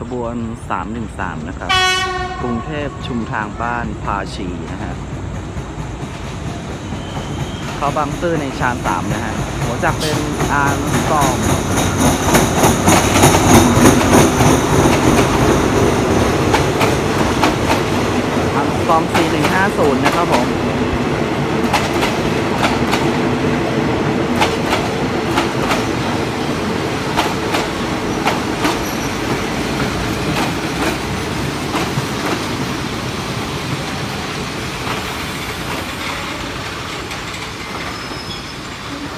ขบวน 313 นะครับ กรุงเทพชุมทางบ้านพาชีนะฮะเขาบางซื่อในชานสามนะฮะหัวจักรเป็นอาร์สตอมอาร์มสตอม 4150 นะครับผม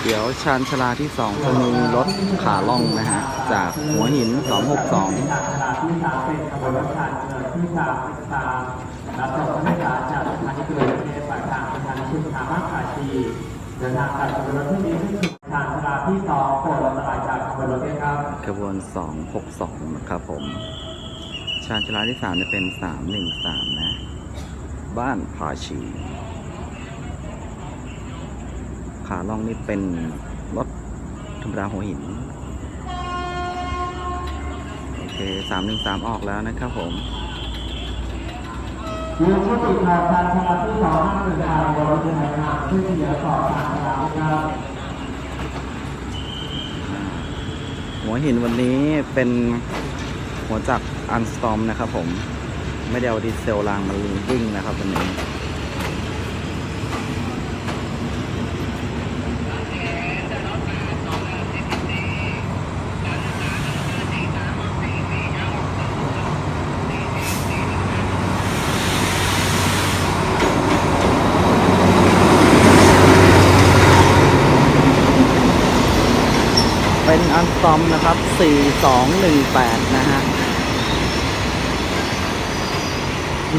เดี๋ยวชานชาลาที่2จะมีรถขาล่องนะฮะ จากหัวหิน 262ชาลาที่สามเป็นขบวนรถชานเมืองที่สามเป็นตามรับส่งผู้โดยสารจากสถานีกรุงเทพปากทางสถานีชุมทางบ้านขาชีเดินทางจากขบวนรถที่นี้ขึ้นสู่ชานชาลาที่สองโปรดลงสลายจากขบวนรถด้วยครับขบวน262นะครับผม ชานชาลาที่3จะเป็น 313 นะ บ้านพาชี ขาล่องนี่เป็นรถธรรมดาหัวหิน โอเค313ออกแล้วนะครับผมยืนผู้ติดมาชานชาลาที่สองห้าหนึ่งทางบนรถเดินทางขึ้นเหนือต่อชานชาลาที่เก้าหัวหินวันนี้เป็นหัวจักรอันสตอมนะครับผม ไม่ได้เอาดีเซลรางมาวิ่งนะครับวันนี้ เป็นอันตอมนะครับ 4218 นะฮะโย